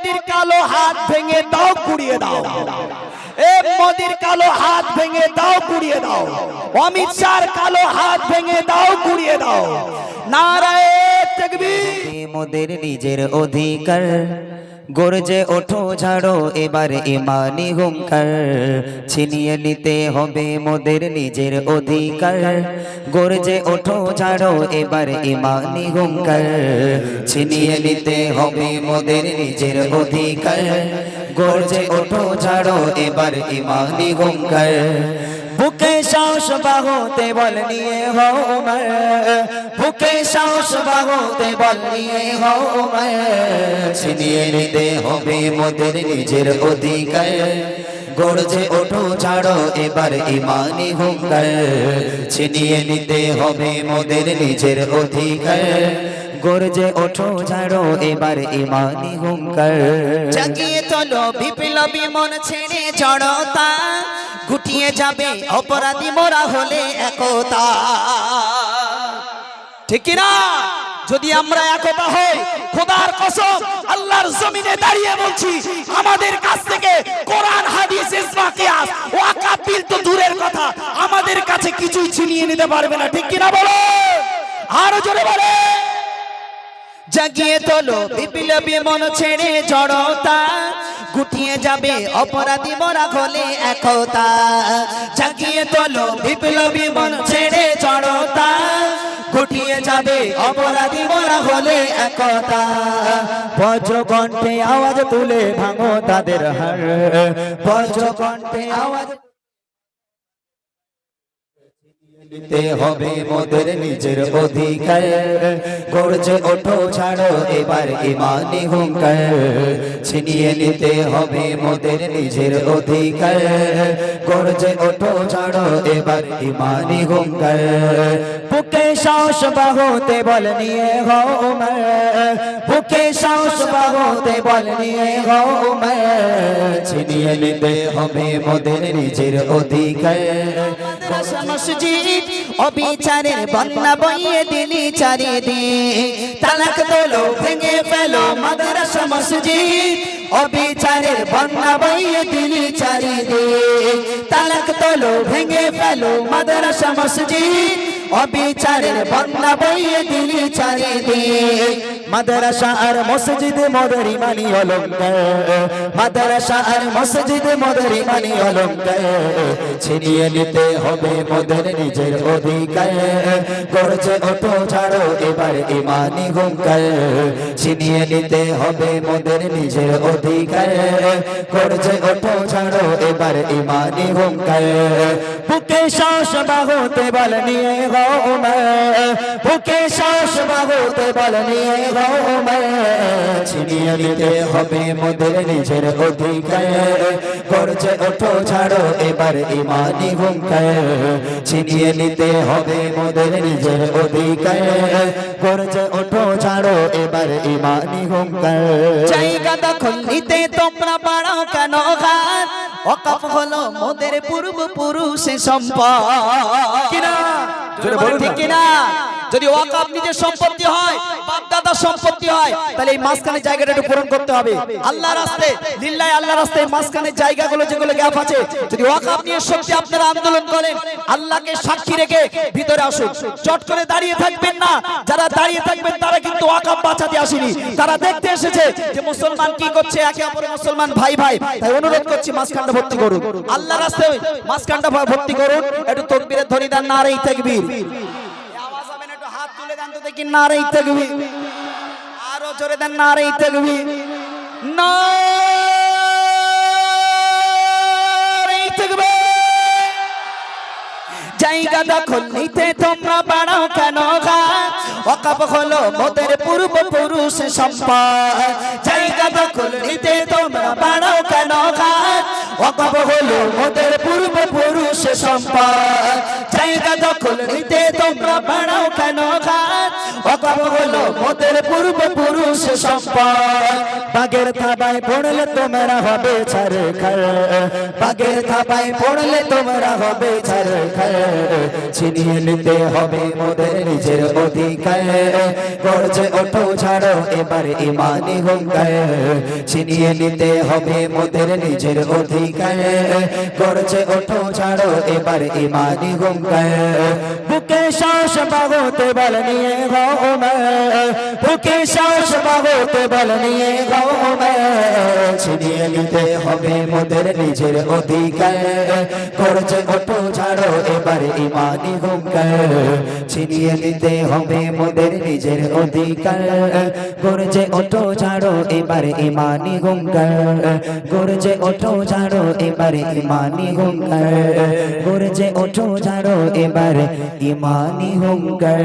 মোদির কালো হাত ভেঙে দাও, কুড়িয়ে দাও। এ মোদির কালো হাত ভেঙে দাও, কুড়িয়ে দাও। অমিত শাহর কালো হাত ভেঙে দাও, কুড়িয়ে দাও। এ মোদের নিজের অধিকার গর্জে ওঠো, ঝাড়ো, এবার ইমানি হুঙ্কার। ছিনিয়ে নিতে হবে মোদের নিজের অধিকার। গর্জে ওঠো, ঝাড়ো, এবার ইমানি হুঙ্কার। ছিনিয়ে নিতে হবে মোদের নিজের অধিকার। গর্জে ওঠো, ঝাড়ো, এবার ইমানি হুঙ্কার। বুকে সাহস বাহতে বল নিয়ে হও উমর। বুকে সাহস বাহতে বল নিয়ে হও উমর। ছিনিয়ে নিতে হবে মোদের নিজের অধিকার। গর্জে ওঠো ছাড়ো, এবার ইমানি হুঙ্কার। ছিনিয়ে নিতে হবে মোদের নিজের অধিকার। গর্জে ওঠো ছাড়ো, এবার ইমানি হুঙ্কার। জাগিয়ে চলো, বিপ্লবী মন ছেড়ে জড়তা গুটিয়ে যাবে, অপরাধী মোরা হলে একতা। ঠিক না যদি আমরা একতা হই, খোদার কসম, আল্লাহর জমিনে দাঁড়িয়ে বলছি, আমাদের কাছ থেকে কোরআন, হাদিস ইসমা কিয়াস, ওয়াকাব বিল তো দূরের কথা, আমাদের কাছে কিছুই ছিনিয়ে নিতে পারবে না। ঠিক কি না বলো? আরও জোরে বলে। জাগিয়ে তোলো, বিপ্লবী মন ছেড়ে জড়তা। গুটিয়ে যাবে, অপরাধী মরা খোলে একতা। জাগিয়ে তোলো, বিপ্লবী মন ছেড়ে চড়তা। গুটিয়ে যাবে, অপরাধী মরা হলে একতা। বজ্র কণ্ঠে আওয়াজ তুলে ভাঙো তাদের হার। বজ্র কণ্ঠে আওয়াজ নিতে হবে মোদের নিজের অধিকার। গর্জে ওঠো, ছাড়ো, এবার ইমানি হুঙ্কার। ছিনিয়ে নিতে হবে মোদের নিজের অধিকার। গর্জে ওঠো, ছাড়ো, এবার ইমানি হুঙ্কার। বুকে সাহস বাহতে বল নিয়ে হও উমর। বুকে সাহস বাহতে বল নিয়ে হও উমর। ছিনিয়ে নিতে হবে মোদের নিজের অধিকার। মসজিদ, অবিচারের বন্যা বইয়ে দিলি চারিদিক। তালাক তোলো ভেঙে ফেলো মাদ্রাসা মসজিদ, অবিচারের বন্যা বইয়ে দিলি চারিদিক। তালাক তোলো ভেঙে ফেলো মাদ্রাসা মসজিদ অবিচারের বন্যা বইয়ে দিলি চারিদিক। মাদ্রাসা আর মসজিদ মদের ইমানি অলঙ্কার। মাদ্রাসা আর মসজিদ মদের ইমানি অলঙ্কার। ছিনিয়ে নিতে হবে মোদের নিজের অধিকার। করছে ওঠো ছাড়ো এবার ইমানি হুঙ্কার। ছিনিয়ে নিতে হবে মোদের নিজের অধিকার। করছে ওঠো ছাড়ো এবার ইমানি হুঙ্কার। বুকে শ্বাস বাহুতে বল নিয়ে গো বুকে শ্বাস বাহুতে বল নিয়ে গো ছিনিয়ে নিতে হবে মোদের নিজের অধিকার। করছে ওঠো, ছাড়ো এবার ইমানি হুঙ্কার। ছিনিয়ে নিতে হবে মোদের নিজের অধিকার। করছে ওঠো, ছাড়ো এবার ইমানি হুঙ্কার। জায়গা দখল নিতে তোমরা বাড়াও কেন ঘাত? অকাপ হলো মোদের পূর্ব পুরুষে সম্পদ। কিনা? জোরে বলুন। ঠিক। কিনা? যদি ওয়াকাব নিজের সম্পত্তি হয় বাপ দাদার সম্পত্তি হয়, তাহলে এই মাঝখানে জায়গাটা একটু পূরণ করতে হবে। আল্লাহ রাস্তে লিল্লাহ আল্লাহ রাস্তে মাঝখানে জায়গাগুলো যেগুলো গ্যাপ আছে, যদি ওয়াকাব নিয়ে সত্যি আপনারা আন্দোলন করেন, আল্লাহকে সাক্ষী রেখে ভিতরে আসুন। চট করে দাঁড়িয়ে থাকবেন না, যারা দাঁড়িয়ে থাকবেন তারা কিন্তু ওয়াকাব বাঁচাতে আসেনি। তারা দেখতে এসেছে যে মুসলমান কি করছে, একে অপরের মুসলমান ভাই ভাই। তাই অনুরোধ করছি মাঝখানটা ভর্তি করুন। আল্লাহ রাস্তায় মাঝখানটা ভর্তি করুন, একটু তকবীরের ধ্বনি দেন না আরেই তাকবীর আওয়াজ হবে না একটু হাত তুলে দেন তো দেখি না আরেই তাকবীর আরও জোরে দেন না নারেই তাকবীর জায়গা দখল নিতে তোমরা বাড়াও কেন অকাপ হলো মোদের পূর্ব পুরুষ সম্পদ। জায়গা দখল নিতে তোমরা বাড়াও কেন অকাপ হলো মোদের পূর্ব পুরুষ সম্পদ। জায়গা দখল নিতে তোমরা বাড়াও কেন গাছ সম্পদ। বাগের পড়লে তোমরা হবে খার বাগের পড়লে তোমরা হবে খার ছিনিয়ে নিতে হবে মোদের নিজের অধিকার। গর্জে ওঠো ছাড়ো, এবার ইমানি হুঙ্কার ছিনিয়ে নিতে হবে মোদের নিজের অধিকার। গর্জে ওঠো ছাড়ো, এবার ইমানি বুকে শ্বাস বল নিয়ে ঘুমে বুকে শ্বাস বাগতে বল নিয়ে ঘুমে ছিনিয়ে নিতে হবে মোদের নিজের অধিকার। ওঠো ছাড়ো এবার ইমানি হুঙ্কার। ছিনিয়ে নিতে হবে মোদের নিজের অধিকার। গর্জে ওঠো, ছাড়ো, এবার ইমানি হুঙ্কার। গর্জে ওঠো, ছাড়ো, এবার ইমানি হুঙ্কার। গর্জে ওঠো, ছাড়ো, এবার ইমানি হুঙ্কার।